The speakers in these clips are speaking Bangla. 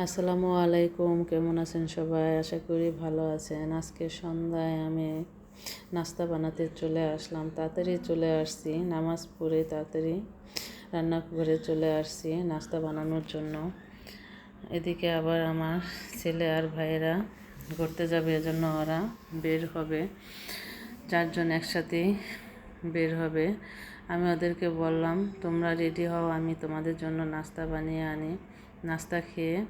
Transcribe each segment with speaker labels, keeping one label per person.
Speaker 1: আসসালামু আলাইকুম, কেমন আছেন সবাই? আশা করি ভালো আছেন। আজকে সন্ধ্যায় আমি নাস্তা বানাতে চলে আসলাম। তাড়াতাড়ি চলে আসছি, নামাজ পড়ে তাড়াতাড়ি রান্না করে চলে আসছি নাস্তা বানানোর জন্য। এদিকে আবার আমার ছেলে আর ভাইয়েরা ঘুরতে যাবে, এজন্য ওরা বের হবে। চারজন একসাথেই বের হবে। আমি ওদেরকে বললাম, তোমরা রেডি হও, আমি তোমাদের জন্য নাস্তা বানিয়ে আনি। নাস্তা খেয়ে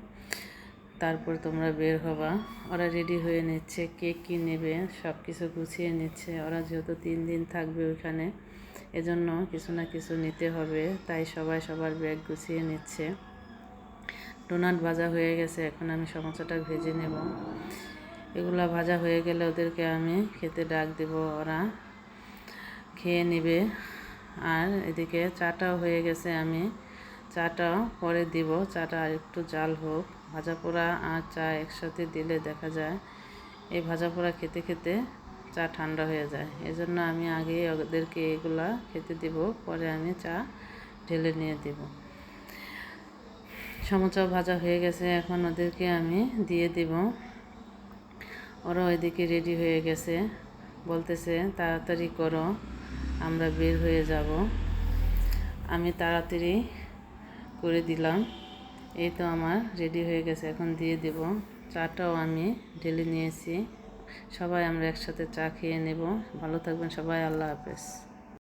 Speaker 1: তারপর তোমরা বের হবা। ওরা রেডি হয়ে নিচ্ছে, কে কী নেবে সব কিছু গুছিয়ে নিচ্ছে। ওরা যেহেতু তিন দিন থাকবে ওইখানে, এজন্য কিছু না কিছু নিতে হবে, তাই সবাই সবার ব্যাগ গুছিয়ে নিচ্ছে। ডোনাট ভাজা হয়ে গেছে, এখন আমি সমস্যাটা ভেজে নেব। এগুলো ভাজা হয়ে গেলে ওদেরকে আমি খেতে ডাক দেব ওরা। খেয়ে নেবে। আর এদিকে চাটাও হয়ে গেছে আমি। চাটা পরে দিব। চাটা একটু জাল হোক। ভাজা পোড়া আর চা একসাথে দিলে দেখা যায় এই ভাজা পোড়া খেতে খেতে চা ঠান্ডা হয়ে যায়। এজন্য আমি আগে ওদেরকে এগুলা খেতে দিব। পরে আমি চা ঢেলে নিয়ে দেব। সমচা ভাজা হয়ে গেছে। এখন ওদেরকে আমি দিয়ে দিব। ওরা ওইদিকে রেডি হয়ে গেছে। বলতেছে, তাড়াতাড়ি করো। আমরা বের হয়ে যাব। আমি তাড়াতাড়ি করে দিলাম। এই তো আমার রেডি হয়ে গেছে, এখন দিয়ে দেব। চাটাও আমি ঢেলে নিয়েছি। সবাই আমরা একসাথে চা খেয়ে নেব। ভালো থাকবেন সবাই, আল্লাহ হাফেজ।